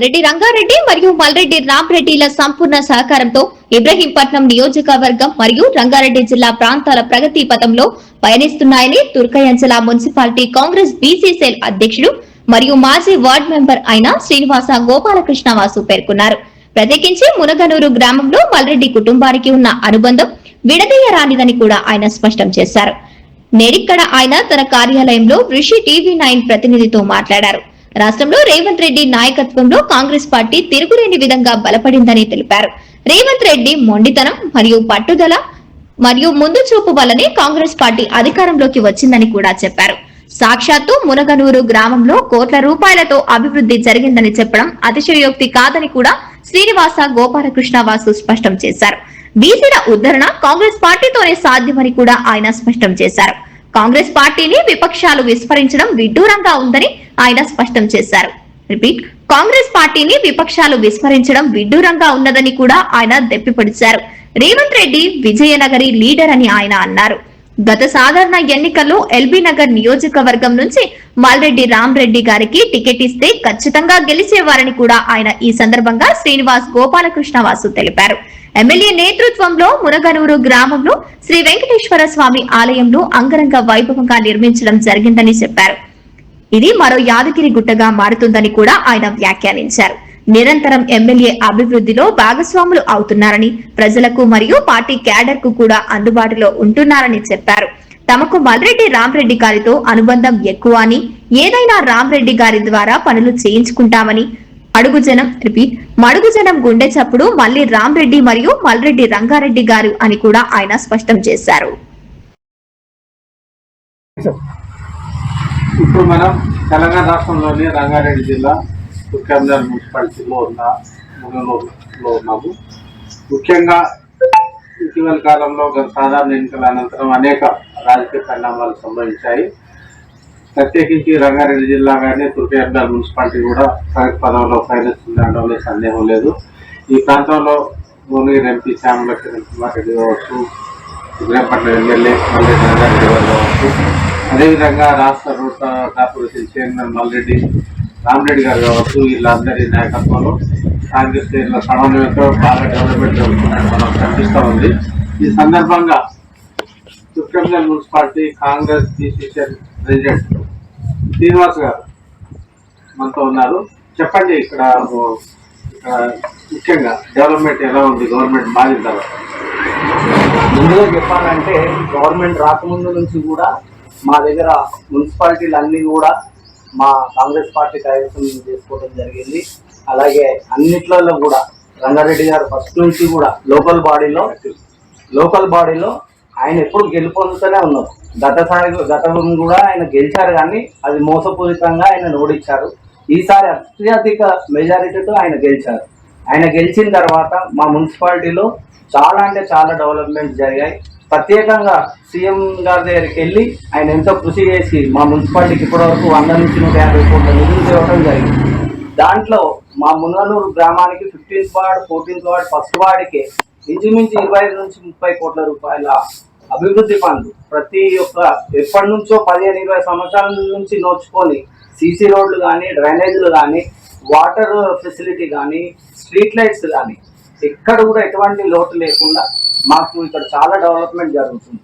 రెడ్డి రంగారెడ్డి మరియు మల్రెడ్డి రామ్రెడ్డిల సంపూర్ణ సహకారంతో ఇబ్రహీంపట్నం నియోజకవర్గం మరియు రంగారెడ్డి జిల్లా ప్రాంతాల ప్రగతి పథంలో పయనిస్తున్నాయని తుర్కయంచల మున్సిపాలిటీ కాంగ్రెస్ బీసీసీఎల్ అధ్యక్షుడు మరియు మాజీ వార్డ్ మెంబర్ అయిన శ్రీనివాస గోపాలకృష్ణ వాసు పేర్కొన్నారు. ప్రత్యేకించి మునగనూరు గ్రామంలో మల్రెడ్డి కుటుంబానికి ఉన్న అనుబంధం విడదీయరానిదని కూడా ఆయన స్పష్టం చేశారు. నేరిక్కడ ఆయన తన కార్యాలయంలో ఋషి టీవీ నైన్ ప్రతినిధితో మాట్లాడారు. రాష్ట్రంలో రేవంత్ రెడ్డి నాయకత్వంలో కాంగ్రెస్ పార్టీ తిరుగులేని విధంగా బలపడిందని తెలిపారు. రేవంత్ రెడ్డి మొండితనం మరియు పట్టుదల మరియు ముందు చూపు వల్లనే కాంగ్రెస్ పార్టీ అధికారంలోకి వచ్చిందని కూడా చెప్పారు. సాక్షాత్తు మునగనూరు గ్రామంలో కోట్ల రూపాయలతో అభివృద్ధి జరిగిందని చెప్పడం అతిశయోక్తి కాదని కూడా శ్రీనివాస గోపాలకృష్ణ వాసు స్పష్టం చేశారు. బీసీల ఉద్ధరణ కాంగ్రెస్ పార్టీతోనే సాధ్యమని కూడా ఆయన స్పష్టం చేశారు. కాంగ్రెస్ పార్టీని విపక్షాలు విస్మరించడం విడ్డూరంగా ఉందని ఆయన స్పష్టం చేశారు. రిపీట్ కాంగ్రెస్ పార్టీని విపక్షాలు విస్మరించడం విడ్డూరంగా ఉన్నదని కూడా ఆయన దెప్పిపడిచారు రేవంత్ రెడ్డి విజయనగరి లీడర్ అని ఆయన అన్నారు. గత సాధారణ ఎన్నికల్లో ఎల్బీ నగర్ నియోజకవర్గం నుంచి మల్రెడ్డి రామ్రెడ్డి గారికి టికెట్ ఇస్తే ఖచ్చితంగా గెలిచేవారని కూడా ఆయన ఈ సందర్భంగా శ్రీనివాస్ గోపాలకృష్ణ వాసు తెలిపారు. ఎమ్మెల్యే నేతృత్వంలో మునగనూరు గ్రామంలో శ్రీ వెంకటేశ్వర స్వామి ఆలయంలో అంగరంగ వైభవంగా నిర్మించడం జరిగిందని చెప్పారు. ఇది మరో యాదగిరి గుట్టగా మారుతుందని కూడా ఆయన వ్యాఖ్యానించారు. నిరంతరం ఎమ్మెల్యే అభివృద్ధిలో భాగస్వాములు అవుతున్నారని ప్రజలకు మరియు పార్టీ క్యాడర్కు కూడా అందుబాటులో ఉంటున్నారని చెప్పారు. తమకు మల్రెడ్డి రామరెడ్డి గారితో అనుబంధం ఎక్కువ అని ఏదైనా రామరెడ్డి గారి ద్వారా పనులు చేయించుకుంటామని అడుగు జనం రిపీట్ మడుగు జనం గుండె చప్పుడు మళ్ళీ రాంరెడ్డి మరియు మల్రెడ్డి రంగారెడ్డి గారు అని కూడా ఆయన స్పష్టం చేశారు. ఇప్పుడు మనం తెలంగాణ రాష్ట్రంలోని రంగారెడ్డి జిల్లా తుర్కంజాల్ మున్సిపాలిటీలో ఉన్న మునగనూరులో ఉన్నాము. ముఖ్యంగా ఇటీవల కాలంలో గత సాధారణ ఎన్నికల అనంతరం అనేక రాజకీయ పరిణామాలు సంభవించాయి. ప్రత్యేకించి రంగారెడ్డి జిల్లా కానీ తుర్కంజాల్ మున్సిపాలిటీ కూడా ప్రగతి పదంలో పయనిస్తుందనడంలో సందేహం లేదు. ఈ ప్రాంతంలో భువనగిరి ఎంపీ శ్యామల కిరణ్ కుమార్ రెడ్డి కావచ్చు విజయపట్నం ఎమ్మెల్యే మల్రెడ్డి రంగారెడ్డి గారు కావచ్చు. అదేవిధంగా రాష్ట్ర route corporation chairman Malreddy Ramareddy garu కావచ్చు వీళ్ళందరి నాయకత్వంలో కాంగ్రెస్ శ్రేణుల సమన్వయంతో బాగా డెవలప్మెంట్ జరుగుతున్నట్టు మనం కనిపిస్తూ ఉంది. ఈ సందర్భంగా Turkayamjal municipality Congress decision president Srinivas garu మనతో ఉన్నారు. చెప్పండి ఇక్కడ ఇక్కడ ముఖ్యంగా డెవలప్మెంట్ ఎలా ఉంది? గవర్నమెంట్ మారిన తర్వాత ముందుగా చెప్పాలంటే గవర్నమెంట్ రాకముందు నుంచి కూడా మా దగ్గర మున్సిపాలిటీలు అన్నీ కూడా మా కాంగ్రెస్ పార్టీ కార్యక్రమం చేసుకోవడం జరిగింది. అలాగే అన్నిట్లలో కూడా రంగారెడ్డి గారు ఫస్ట్ నుంచి కూడా లోకల్ బాడీలో లోకల్ బాడీలో ఆయన ఎప్పుడు గెలుపొందుతూనే ఉన్నారు. గతసారి గతం కూడా ఆయన గెలిచారు కానీ అది మోసపూరితంగా ఆయన ఓడించారు ఈసారి అత్యధిక మెజారిటీతో ఆయన గెలిచారు. ఆయన గెలిచిన తర్వాత మా మున్సిపాలిటీలో చాలా అంటే చాలా డెవలప్మెంట్స్ జరిగాయి. ప్రత్యేకంగా సీఎం గారి దగ్గరికి వెళ్ళి ఆయన ఎంతో కృషి చేసి మా మున్సిపాలిటీకి ఇప్పటివరకు వంద నుంచి నూట యాభై కోట్ల నిధులు తేవడం జరిగింది. దాంట్లో మా మునగనూరు గ్రామానికి fifteenth ward fourteenth ward first వార్డుకి ఇంచుమించు ఇరవై ఐదు నుంచి ముప్పై కోట్ల రూపాయల అభివృద్ధి పనులు. ప్రతి ఒక్క ఎప్పటి నుంచో పదిహేను ఇరవై సంవత్సరాల నుంచి నోచుకొని సీసీ రోడ్లు కానీ డ్రైనేజీలు కానీ వాటర్ ఫెసిలిటీ కానీ స్ట్రీట్ లైట్స్ కానీ ఎక్కడ కూడా ఎటువంటి లోటు లేకుండా మాకు ఇక్కడ చాలా డెవలప్మెంట్ జరుగుతుంది.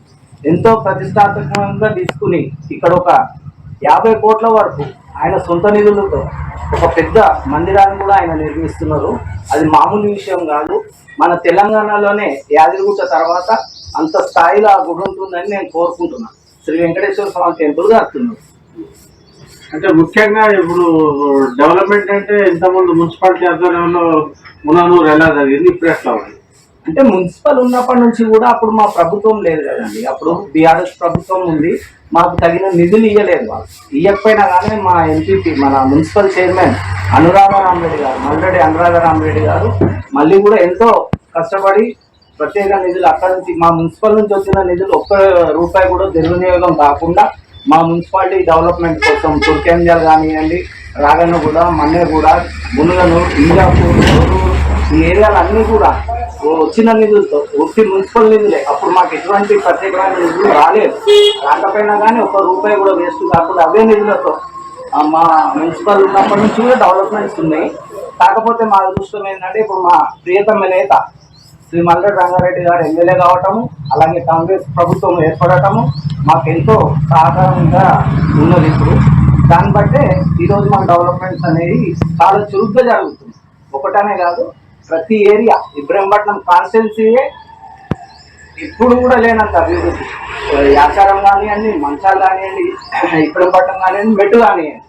ఎంతో ప్రతిష్టాత్మకంగా తీసుకుని ఇక్కడ ఒక యాభై కోట్ల వరకు ఆయన సొంత నిధులతో ఒక పెద్ద మందిరాన్ని కూడా ఆయన నిర్మిస్తున్నారు. అది మామూలు విషయం కాదు. మన తెలంగాణలోనే యాదగిరిగుట్ట తర్వాత అంత స్థాయిలో ఆ గుడి ఉంటుందని నేను కోరుకుంటున్నాను. శ్రీ వెంకటేశ్వర స్వామి టెంపుల్ కడుతున్నారు అంటే ముఖ్యంగా ఇప్పుడు డెవలప్మెంట్ అంటే ఇంతకుముందు మున్సిపాలిటీ ఆధ్వర్యంలో ముననూరు ఎలా జరిగింది? ఇప్పుడు ఎట్లా ఉంది? అంటే మున్సిపల్ ఉన్నప్పటి నుంచి కూడా అప్పుడు మా ప్రభుత్వం లేదు కదండి. అప్పుడు బీఆర్ఎస్ ప్రభుత్వం ఉంది. మాకు తగిన నిధులు ఇవ్వలేదు వాళ్ళు. ఇవ్వకపోయినా కానీ మా ఎంపీపీ మన మున్సిపల్ చైర్మన్ అనురాధ రామరెడ్డి గారు మల్లరెడ్డి అనురాధ రామరెడ్డి గారు మళ్ళీ కూడా ఎంతో కష్టపడి ప్రత్యేక నిధులు అక్కడ నుంచి మా మున్సిపల్ నుంచి వచ్చిన నిధులు ఒక్క రూపాయి కూడా దుర్వినియోగం కాకుండా మా మున్సిపాలిటీ డెవలప్మెంట్ కోసం తుర్కేంజల్ కానివ్వండి రాగన్నగూడ మన్నెగూడ మునుగను ఇంజాపూర్ తొర్రూరు, ఈ ఏరియాలన్నీ కూడా వచ్చిన నిధులతో ఒట్టి మున్సిపల్ నిధులే. అప్పుడు మాకు ఎటువంటి ప్రత్యేకమైన నిధులు రాలేదు. రాకపోయినా కానీ ఒక రూపాయి కూడా వేస్ట్ కాకుండా అవే నిధులతో మా మున్సిపల్ ఉన్నప్పటి నుంచి కూడా డెవలప్మెంట్స్ ఉన్నాయి. కాకపోతే మా అదృష్టం ఏంటంటే ఇప్పుడు మా ప్రియతమ నేత శ్రీ మల్లెడ్డి రంగారెడ్డి గారు ఎమ్మెల్యే కావటము అలాగే కాంగ్రెస్ ప్రభుత్వం ఏర్పడటము మాకు ఎంతో సహకారంగా ఉన్నది ఇప్పుడు. దాన్ని బట్టే ఈరోజు మన డెవలప్మెంట్స్ అనేవి చాలా చురుగ్గా జరుగుతుంది. ఒకటనే కాదు ప్రతి ఏరియా ఇబ్రహీంపట్నం కాన్స్టిట్యున్సీయే ఇప్పుడు కూడా లేనంత అభివృద్ధి. యాచారం కానివ్వండి మంచాలు కానివ్వండి ఇబ్రహీంపట్నం కానివ్వండి మెట్టు కానివ్వండి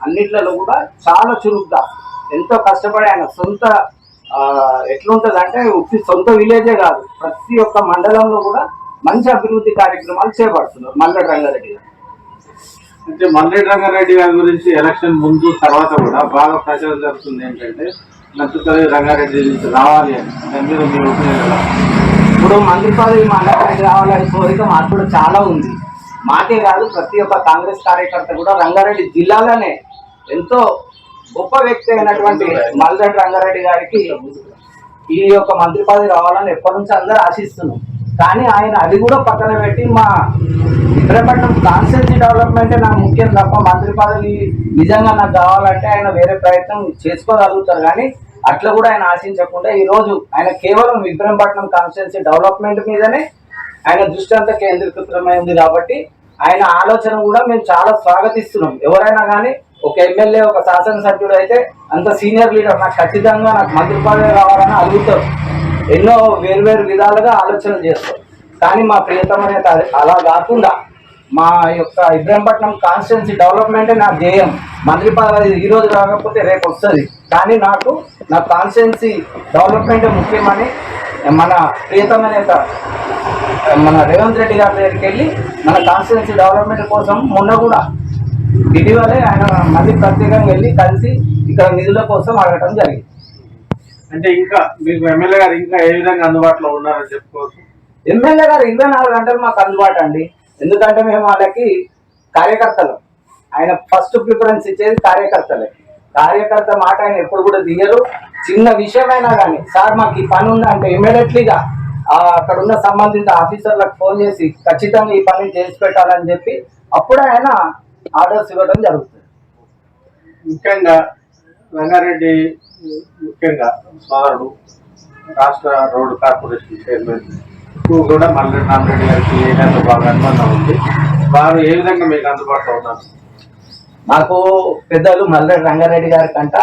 అన్నిట్లలో కూడా చాలా చురుగ్గా. ఎంతో కష్టపడి ఆయన సొంత ఎట్లుంటది అంటే ఉత్తి సొంత విలేజే కాదు. ప్రతి ఒక్క మండలంలో కూడా మంచి అభివృద్ధి కార్యక్రమాలు చేపడుతున్నారు మల్లెడ్డి రంగారెడ్డి గారు. అంటే మల్లెడ్డి రంగారెడ్డి గారి గురించి ఎలక్షన్ ముందు తర్వాత కూడా బాగా ప్రచారం జరుగుతుంది ఏంటంటే నచ్చుతుంది రంగారెడ్డి నుంచి రావాలి అని. దాని మీద మీ? ఇప్పుడు మంత్రి పదవి మా అన్నగారికి రావాలని కోరిక మాకు కూడా చాలా ఉంది. మాకే కాదు ప్రతి ఒక్క కాంగ్రెస్ కార్యకర్త కూడా రంగారెడ్డి జిల్లాలోనే ఎంతో గొప్ప వ్యక్తి అయినటువంటి మల్లెడ్ రంగారెడ్డి గారికి ఈ యొక్క మంత్రి పదవి రావాలని ఎప్పటి నుంచి అందరూ ఆశిస్తున్నాం. కానీ ఆయన అది కూడా పక్కన పెట్టి మా ఇబ్రహీంపట్నం కాన్స్టిట్యూన్సీ డెవలప్మెంటే నాకు ముఖ్యం తప్ప మంత్రి పదవి నిజంగా నాకు కావాలంటే ఆయన వేరే ప్రయత్నం చేసుకోగలుగుతారు. కానీ అట్లా కూడా ఆయన ఆశించకుండా ఈరోజు ఆయన కేవలం ఇబ్రహీంపట్నం కాన్స్టిట్యున్సీ డెవలప్మెంట్ మీదనే ఆయన దృష్టి అంతా కేంద్రీకృతమైంది కాబట్టి ఆయన ఆలోచన కూడా మేము చాలా స్వాగతిస్తున్నాం. ఎవరైనా కానీ ఒక ఎమ్మెల్యే ఒక శాసనసభ్యుడు అయితే అంత సీనియర్ లీడర్. నాకు ఖచ్చితంగా నాకు మంత్రి పదవి అడుగుతాం అడుగుతారు. ఎన్నో వేరువేరు విధాలుగా ఆలోచనలు చేస్తారు. కానీ మా ప్రియతమ నేత అలా కాకుండా మా యొక్క ఇబ్రహీంపట్నం కాన్స్టిట్యున్సీ డెవలప్మెంటే నా ధ్యేయం. మంత్రి పదవి ఈరోజు రాకపోతే రేపు వస్తుంది. కానీ నాకు నా కాన్స్టిట్యున్సీ డెవలప్మెంటే ముఖ్యమని మన ప్రియతమ నేత మన రేవంత్ రెడ్డి గారి దగ్గరికి వెళ్ళి మన కాన్స్టిట్యున్సీ డెవలప్మెంట్ కోసం మొన్న కూడా ఇటీవలే ఆయన మళ్ళీ ప్రత్యేకంగా వెళ్ళి కలిసి ఇక్కడ నిధుల కోసం అడగటం జరిగింది. అంటే ఇంకా మీకు ఎమ్మెల్యే గారు ఇంకా ఏ విధంగా అందుబాటులో ఉన్నారని చెప్పుకోవచ్చు? ఎమ్మెల్యే గారు ఇరవై నాలుగు గంటలు మాకు అందుబాటు అండి. ఎందుకంటే మేము వాళ్ళకి కార్యకర్తలు. ఆయన ఫస్ట్ ప్రిఫరెన్స్ ఇచ్చేది కార్యకర్తలకి కార్యకర్త మాట ఆయన ఎప్పుడు కూడా దిగరు చిన్న విషయమైనా కానీ సార్ మాకు ఈ పని ఉందంటే ఇమీడియట్లీగా అక్కడ ఉన్న సంబంధిత ఆఫీసర్లకు ఫోన్ చేసి ఖచ్చితంగా ఈ పని చేసి పెట్టాలని చెప్పి అప్పుడే ఆయన ఆర్డర్స్ ఇవ్వడం జరుగుతుంది. ముఖ్యంగా రంగారెడ్డి ముఖ్యంగా సోదరుడు రాష్ట్ర రోడ్డు కార్పొరేషన్ చైర్మన్ కూడా మల్లెడ్డి రామరెడ్డి గారికి ఏదైనా బాగా అనుబంధం ఉంది? వారు ఏ విధంగా మీకు అందుబాటులో ఉన్నారు? మాకు పెద్దలు మల్లెడ్డి రంగారెడ్డి గారి కంట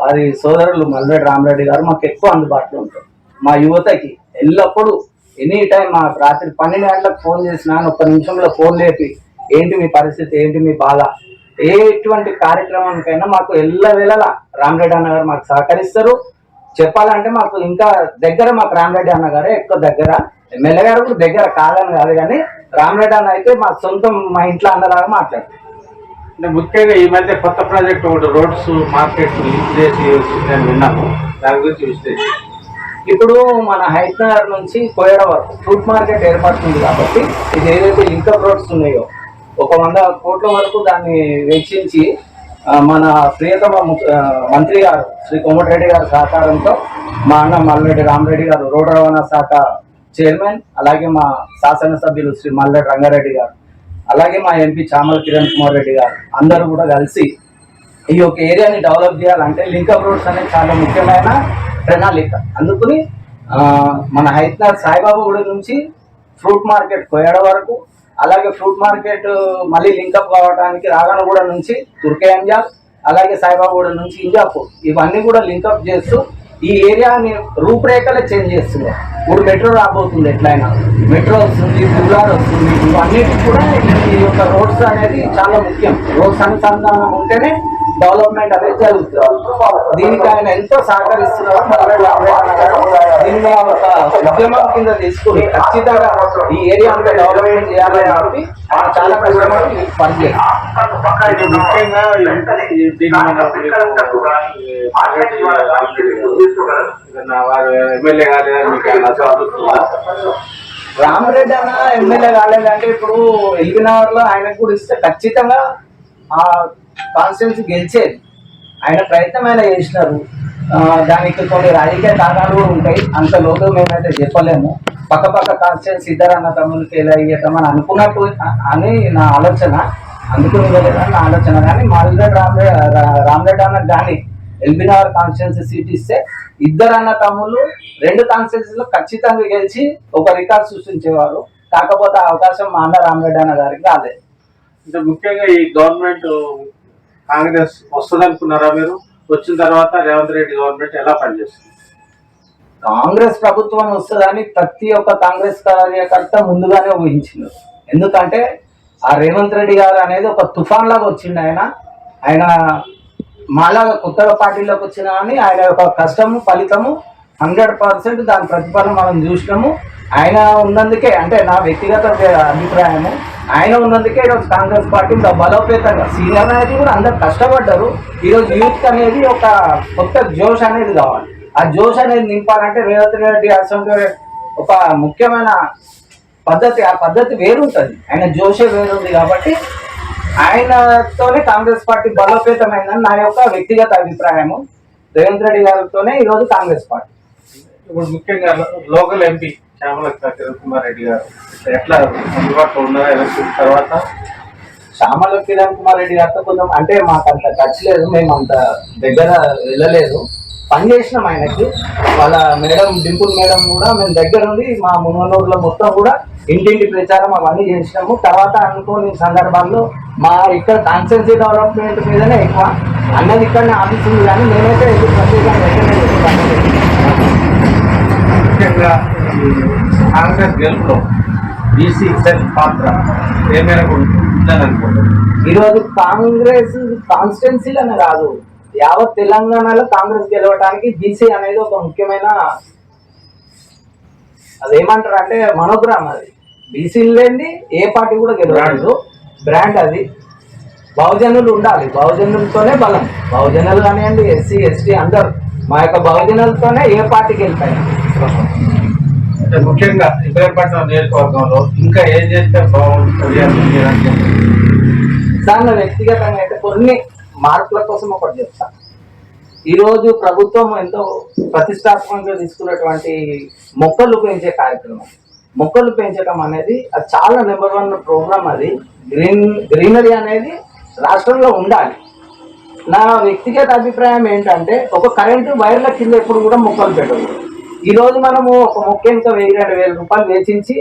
వారి సోదరులు మల్లెడ్డి రామరెడ్డి గారు మాకు ఎక్కువ అందుబాటులో ఉంటారు. మా యువతకి ఎల్లప్పుడూ ఎనీ టైం మా రాత్రి పన్నెండు గంటలకు ఫోన్ చేసినా ఒక్క నిమిషంలో ఫోన్ లేపి ఏంటి మీ పరిస్థితి? ఏంటి మీ బాధ? ఏ ఎటువంటి కార్యక్రమానికైనా మాకు ఎల్ల వేళలా రామరెడ్డి అన్న గారు మాకు సహకరిస్తారు. చెప్పాలంటే మాకు ఇంకా దగ్గర మాకు రామరెడ్డి అన్న గారే ఎక్కువ దగ్గర. ఎమ్మెల్యే గారు కూడా దగ్గర కాదని కాదు కానీ రామరెడ్డి అన్న అయితే మా సొంతం మా ఇంట్లో అన్నలాగా మాట్లాడతారు. అంటే ముఖ్యంగా ఈ మధ్య కొత్త ప్రాజెక్ట్ ఒకటి రోడ్స్ మార్కెట్ లింక్ చేసి నేను విన్నాను దాని గురించి విశ్లేషించి. ఇప్పుడు మన హైదరాబాద్ నుంచి కోయడ వరకు ఫ్రూట్ మార్కెట్ ఏర్పడుతుంది కాబట్టి ఇది ఏదైతే లింకప్ రోడ్స్ ఉన్నాయో ఒక వంద కోట్ల వరకు దాన్ని వెచ్చించి మన ప్రియతమ మంత్రి గారు శ్రీ కోమటిరెడ్డి గారి సహకారంతో మా అన్న మల్లెడ్డి రామరెడ్డి గారు రోడ్డు రవాణా శాఖ చైర్మన్ అలాగే మా శాసనసభ్యులు శ్రీ మల్లెడ్డి రంగారెడ్డి గారు అలాగే మా ఎంపీ చామల కిరణ్ కుమార్ రెడ్డి గారు అందరూ కూడా కలిసి ఈ యొక్క ఏరియాని డెవలప్ చేయాలంటే లింకప్ రోడ్స్ అనేది చాలా ముఖ్యమైన ప్రణాళిక. అందుకని మన హైదరాబాద్ సాయిబాబా గుడి నుంచి ఫ్రూట్ మార్కెట్ కోయడ వరకు అలాగే ఫ్రూట్ మార్కెట్ మళ్ళీ లింకప్ కావడానికి రాగనగూడ నుంచి తుర్కేంజాల్ అలాగే సాయిబాబా నుంచి ఇంజాపూర్. ఇవన్నీ కూడా లింకప్ చేస్తూ ఈ ఏరియాని రూపురేఖలే చేంజ్ చేస్తుంది. ఇప్పుడు మెట్రో రాబోతుంది ఎట్లయినా. మెట్రో వస్తుంది దులార్ వస్తుంది. ఇవన్నిటికి కూడా ఈ యొక్క రోడ్స్ అనేది చాలా ముఖ్యం. రోడ్స్ అనుసంధానం ఉంటేనే డెవలప్మెంట్ అనేది జరుగుతుంది. దీనికి ఆయన ఎంతో సహకరిస్తున్నారు. దీన్ని ఒక ఉద్యమం కింద తీసుకుని ఖచ్చితంగా ఈ ఏరియా అంతా డెవలప్మెంట్ చేయాలని చెప్పి ఆయన చాలా కష్టపడి పనిచేయాలి ముఖ్యంగా గారు ఎమ్మెల్యే మీకు రామరెడ్డి అన్న ఎమ్మెల్యే కాలేదంటే ఇప్పుడు ఎల్బీనగర్లో ఆయనకు కూడా ఇస్తే ఖచ్చితంగా ఆ కాన్స్టిట్యున్సీ గెలిచేది ఆయన ప్రయత్నం ఆయన చేసినారు. దానికి కొన్ని రాజకీయ కారణాలు కూడా ఉంటాయి. అంత లోతు మేమైతే చెప్పలేము. పక్క పక్క కాన్స్టిట్యున్సీ ఇద్దరు అన్న తమ్ములకి ఎలా ఇయ్యటమని అనుకున్నట్టు అని నా ఆలోచన. అందుకుని వెళ్ళేదని నా ఆలోచన. కానీ మాల్రెడ్డి రామరెడ్డి రామ్రెడ్ అన్న కానీ ఎల్బీనగర్ కాన్స్టిట్యున్సీ సీట్ ఇస్తే ఇద్దరు అన్న తమ్ముళ్ళు రెండు కాన్స్టిట్యున్సీలో ఖచ్చితంగా గెలిచి ఒక రికార్డ్ సృష్టించేవారు. కాకపోతే ఆ అవకాశం మా అన్న రామరెడ్డి అన్న గారికి రాలేదు అంటే ముఖ్యంగా ఈ గవర్నమెంట్ కాంగ్రెస్ వస్తుంది అనుకున్నారా మీరు? వచ్చిన తర్వాత రేవంత్ రెడ్డి గవర్నమెంట్ ఎలా పనిచేస్తుంది? కాంగ్రెస్ ప్రభుత్వం వస్తుందని ప్రతి ఒక్క కాంగ్రెస్ కార్యకర్త ముందుగానే ఊహించింది. ఎందుకంటే ఆ రేవంత్ రెడ్డి గారు అనేది ఒక తుఫాన్ లాగా వచ్చిండు ఆయన. ఆయన మాలాగా కొత్తగా పార్టీలోకి వచ్చిన కానీ ఆయన యొక్క కష్టము ఫలితము హండ్రెడ్ పర్సెంట్ దాని ప్రతిఫలం మనం చూసినాము. ఆయన ఉన్నందుకే అంటే నా వ్యక్తిగత అభిప్రాయము ఆయన ఉన్నందుకే ఈరోజు కాంగ్రెస్ పార్టీ ఇంత బలోపేతంగా సీనియర్ నాయకులు కూడా అందరు కష్టపడ్డారు. ఈరోజు యూత్ అనేది ఒక కొత్త జోష్ అనేది కావాలి. ఆ జోష్ అనేది నింపాలంటే రేవంత్ రెడ్డి అసెంబ్లీ ఒక ముఖ్యమైన పద్ధతి ఆ పద్ధతి వేరుంటుంది. ఆయన జోషే వేరుంది కాబట్టి ఆయనతోనే కాంగ్రెస్ పార్టీ బలోపేతమైందని నా యొక్క వ్యక్తిగత అభిప్రాయము. రేవంత్ రెడ్డి గారితోనే ఈరోజు కాంగ్రెస్ పార్టీ. ఇప్పుడు ముఖ్యంగా లోకల్ ఎంపీ శ్యామల కిరణ్ రెడ్డి గారు. ఎట్లా అందుబాటులో ఉన్నారా ఎలక్షన్ తర్వాత? శ్యామల కిరణ్ కుమార్ రెడ్డి గారితో కొంచెం అంటే మాకు అంత టచ్ లేదు మేము అంత దగ్గర వెళ్ళలేదు. పని చేసినాం ఆయనకి. వాళ్ళ మేడం డింపుల్ మేడం కూడా మేము దగ్గర ఉండి మా మునూరులో మొత్తం కూడా ఇంటింటి ప్రచారం అవన్నీ చేసినాము. తర్వాత అనుకోని సందర్భాల్లో మా ఇక్కడ కాన్సెన్సీ డెవలప్మెంట్ మీదనే ఎక్కువ. అన్నది ఇక్కడనే ఆఫీస్ ఉంది కానీ నేనైతే ప్రత్యేకంగా ముఖ్యంగా కాంగ్రెస్ గెలుపులో బీసీ సెల్ పాత్ర ఏమైనా ఉందని అనుకుంటున్నారు ఈరోజు కాంగ్రెస్ కాన్స్టిట్యున్సీలోనే కాదు యావత్ తెలంగాణలో కాంగ్రెస్ గెలవడానికి బీసీ అనేది ఒక ముఖ్యమైన అదేమంటారు అంటే మనోగ్రామ్ అది. బీసీ లేని ఏ పార్టీ కూడా గెలవలేదు. బ్రాండ్ అది. బహుజనులు ఉండాలి. బహుజనులతోనే బలం. బహుజనులు కానివ్వండి ఎస్సీ ఎస్టీ అందరు. మా యొక్క బహుజనులతోనే ఏ పార్టీకి అంటే ముఖ్యంగా ఇబ్రహీంపట్నం నియోజకవర్గంలో ఇంకా ఏం చేస్తే బాగుంటుంది దానిలో వ్యక్తిగతంగా అయితే కొన్ని మార్పుల కోసం ఒకటి చెప్తాను. ఈరోజు ప్రభుత్వం ఎంతో ప్రతిష్టాత్మకంగా తీసుకున్నటువంటి మొక్కలు పెంచే కార్యక్రమం. మొక్కలు పెంచడం అనేది అది చాలా నెంబర్ వన్ ప్రోగ్రామ్ అది. గ్రీన్ గ్రీనరీ అనేది రాష్ట్రంలో ఉండాలి. నా వ్యక్తిగత అభిప్రాయం ఏంటంటే ఒక కరెంటు వైర్ల కింద ఎప్పుడు కూడా మొక్కలు పెట్టకూడదు. ఈ రోజు మనము ఒక ముఖ్యంగా వెయ్యి రెండు వేల రూపాయలు వేచించి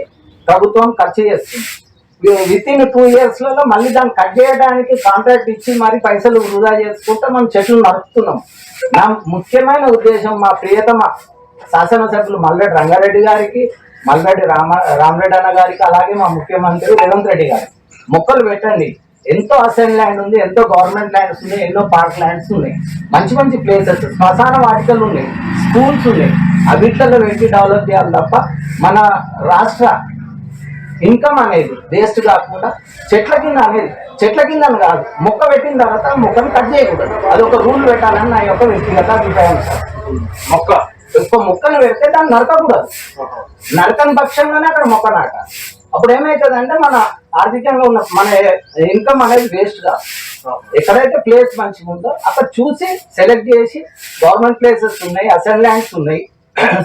ప్రభుత్వం ఖర్చు చేస్తుంది. విత్ ఇన్ టూ ఇయర్స్లలో మళ్ళీ దాన్ని కట్ చేయడానికి కాంట్రాక్ట్ ఇచ్చి మరి పైసలు వృధా చేసుకుంటే మనం చెట్లు నడుపుతున్నాం నా ముఖ్యమైన ఉద్దేశం మా ప్రియతమ శాసనసభ్యులు మల్లెడ్డి రంగారెడ్డి గారికి మల్లెడ్డి రామ రామరెడ్డి అన్న గారికి అలాగే మా ముఖ్యమంత్రి రేవంత్ రెడ్డి గారు మొక్కలు పెట్టండి. ఎంతో అసైన్ ల్యాండ్ ఉంది ఎంతో గవర్నమెంట్ ల్యాండ్స్ ఉన్నాయి ఎన్నో పార్క్ ల్యాండ్స్ ఉన్నాయి. మంచి మంచి ప్లేసెస్ శ్మశాన వాటికలు ఉన్నాయి స్కూల్స్ ఉన్నాయి. అవిట్లలో పెట్టి డెవలప్ చేయాలి తప్ప మన రాష్ట్ర ఇన్కమ్ అనేది వేస్ట్ కాకుండా చెట్ల కింద అనేది చెట్ల కింద కాదు మొక్క పెట్టిన తర్వాత మొక్కను కట్ చేయకూడదు. అది ఒక రూల్ పెట్టాలని నా యొక్క వ్యక్తిగత అభిప్రాయం. మొక్క. ఒక మొక్కను పెడితే దాన్ని నరకకూడదు. నరకని పక్షంలోనే అక్కడ మొక్క నాట. అప్పుడు ఏమవుతుందంటే మన ఆర్థికంగా ఉన్న మన ఇన్కమ్ అనేది వేస్ట్ కాదు. ఎక్కడైతే ప్లేస్ మంచిగా ఉందో అక్కడ చూసి సెలెక్ట్ చేసి గవర్నమెంట్ ప్లేసెస్ ఉన్నాయి అసెంబ్లీ ల్యాండ్స్ ఉన్నాయి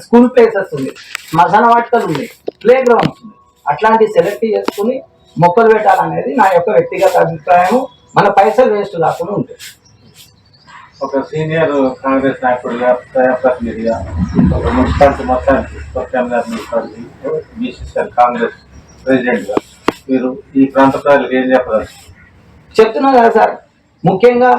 స్కూల్ ప్లేసెస్ ఉన్నాయి శ్మశాన వాటికలు ఉన్నాయి ప్లే గ్రౌండ్స్ ఉన్నాయి. అట్లాంటి సెలెక్ట్ చేసుకుని మొక్కలు పెట్టాలనేది నా యొక్క వ్యక్తిగత అభిప్రాయం మన పైసలు వేస్ట్ కాకుండా ఉంటుంది ఒక సీనియర్ కాంగ్రెస్ నాయకుడిగా ప్రజాప్రతినిధిగా ఒక మున్సిపాలిటీ మొత్తానికి కొత్తగారు మున్సిపాలిటీ బీసీసీఎల్ కాంగ్రెస్ ప్రెసిడెంట్గా మీరు ఈ ప్రాంత ప్రజలకు ఏం చెప్పదలుచుకున్నారు చెప్తున్నా కదా సార్ ముఖ్యంగా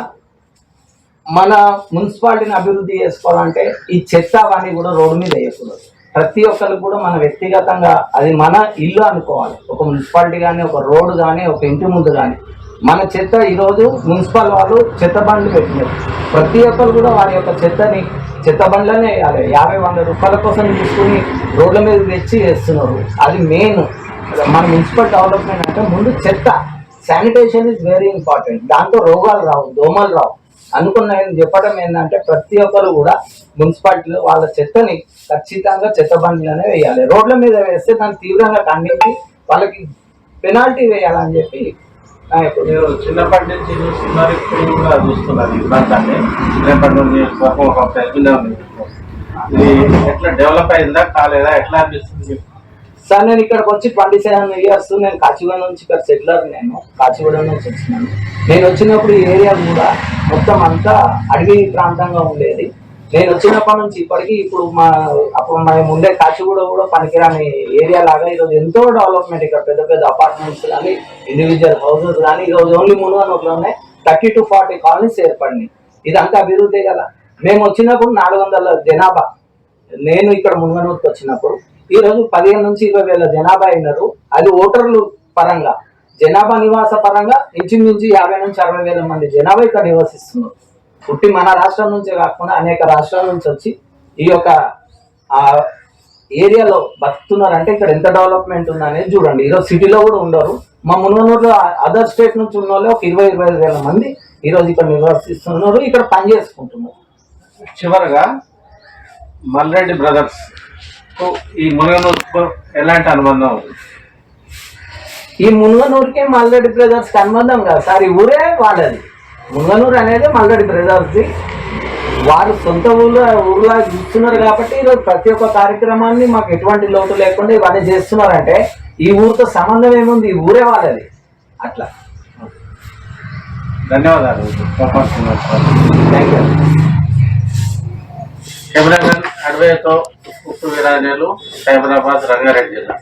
మన మున్సిపాలిటీని అభివృద్ధి చేసుకోవాలంటే ఈ చెత్త అవన్నీ కూడా రోడ్డు మీద వేయకూడదు. ప్రతి ఒక్కరు కూడా మన వ్యక్తిగతంగా అది మన ఇల్లు అనుకోవాలి. ఒక మున్సిపాలిటీ కానీ ఒక రోడ్డు కానీ ఒక ఇంటి ముందు కానీ. మన చెత్త ఈరోజు మున్సిపల్ వాళ్ళు చెత్త బండ్లు పెట్టినారు. ప్రతి ఒక్కరు కూడా వారి యొక్క చెత్తని చెత్త బండ్లనే వేయాలి. యాభై వంద రూపాయల కోసం తీసుకుని రోడ్ల మీద తెచ్చి వేస్తున్నారు. అది మెయిన్. మన మున్సిపల్ డెవలప్మెంట్ అంటే ముందు చెత్త. Sanitation is very important. దాంతో రోగాలు రావు దోమలు రావు. అనుకున్న చెప్పడం ఏంటంటే ప్రతి ఒక్కరు కూడా మున్సిపాలిటీలో వాళ్ళ చెత్తని ఖచ్చితంగా చెత్త బండిలోనే వేయాలి. రోడ్ల మీద వేస్తే దాన్ని తీవ్రంగా ఖండించి వాళ్ళకి పెనాల్టీ వేయాలని చెప్పి మీరు చిన్నప్పటి నుంచి చూస్తున్నారు ఇప్పుడు కూడా చూస్తున్నారు ఈ ప్రాంతాన్ని. చిన్నప్పటి నుంచి ఒక ఎట్లా డెవలప్ అయిందా కాలేదా ఎట్లా అనిపిస్తుంది? సార్ నేను ఇక్కడికి వచ్చి ట్వంటీ సెవెన్ ఇయర్స్ నేను కాచిగూడ నుంచి ఇక్కడ సెటిలర్ నేను కాచిగూడ నుంచి వచ్చినాను. నేను వచ్చినప్పుడు ఈ ఏరియా కూడా మొత్తం అంతా అడవి ప్రాంతంగా ఉండేది. నేను వచ్చినప్పటి నుంచి ఇప్పటికీ ఇప్పుడు మా అప్పుడు మేము ఉండే కాచిగూడ కూడా పనికిరాని ఏరియా లాగా ఈరోజు ఎంతో డెవలప్మెంట్ ఇక్కడ పెద్ద పెద్ద అపార్ట్మెంట్స్ కానీ ఇండివిజువల్ హౌసెస్ కానీ ఈరోజు ఓన్లీ మునుగనూరులోనే థర్టీ టు ఫార్టీ కాలనీస్ ఏర్పడినాయి. ఇదంతా అభివృద్ధి కదా. మేము వచ్చినప్పుడు నాలుగు వందల జనాభా. నేను ఇక్కడ మునుగనూరుకి వచ్చినప్పుడు ఈ రోజు పదిహేను నుంచి ఇరవై వేల జనాభా అయినారు. అది ఓటర్లు పరంగా జనాభా నివాస పరంగా ఇంచుమించు యాభై నుంచి అరవై వేల మంది జనాభా ఇక్కడ నివసిస్తున్నారు. పుట్టి మన రాష్ట్రం నుంచే కాకుండా అనేక రాష్ట్రాల నుంచి వచ్చి ఈ యొక్క ఏరియాలో బతుకుతున్నారంటే ఇక్కడ ఎంత డెవలప్మెంట్ ఉందనేది చూడండి. ఈరోజు సిటీలో కూడా ఉండరు. మా మునుగనూరులో అదర్ స్టేట్ నుంచి ఉన్న వాళ్ళు ఒక ఇరవై ఇరవై ఐదు వేల మంది ఈరోజు ఇక్కడ నివసిస్తున్నారు. ఇక్కడ పని చేసుకుంటున్నారు చివరగా మల్రెడ్డి బ్రదర్స్ కు ఈ మునగనూరుకు ఎలాంటి అనుబంధం? ఉంది ఈ మునుగనూరుకి మల్లెడ్డి బ్రదర్స్కి అనుబంధం కాదు. సార్ ఈ ఊరే వాళ్ళది. మునుగనూరు అనేది మల్లెడ్డి బ్రదర్స్ వారు సొంత ఊళ్ళో ఊర్లో చూస్తున్నారు కాబట్టి ఈరోజు ప్రతి ఒక్క కార్యక్రమాన్ని మాకు ఎటువంటి లోటు లేకుండా ఇవన్నీ చేస్తున్నారంటే ఈ ఊరితో సంబంధం ఏముంది? ఈ ఊరే వాళ్ళది. అట్లా. ధన్యవాదాలు. కెమెరామెన్ అడ్వైతో ఉప్పు వీరాజేలు సైబరాబాద్ రంగారెడ్డి జిల్లా.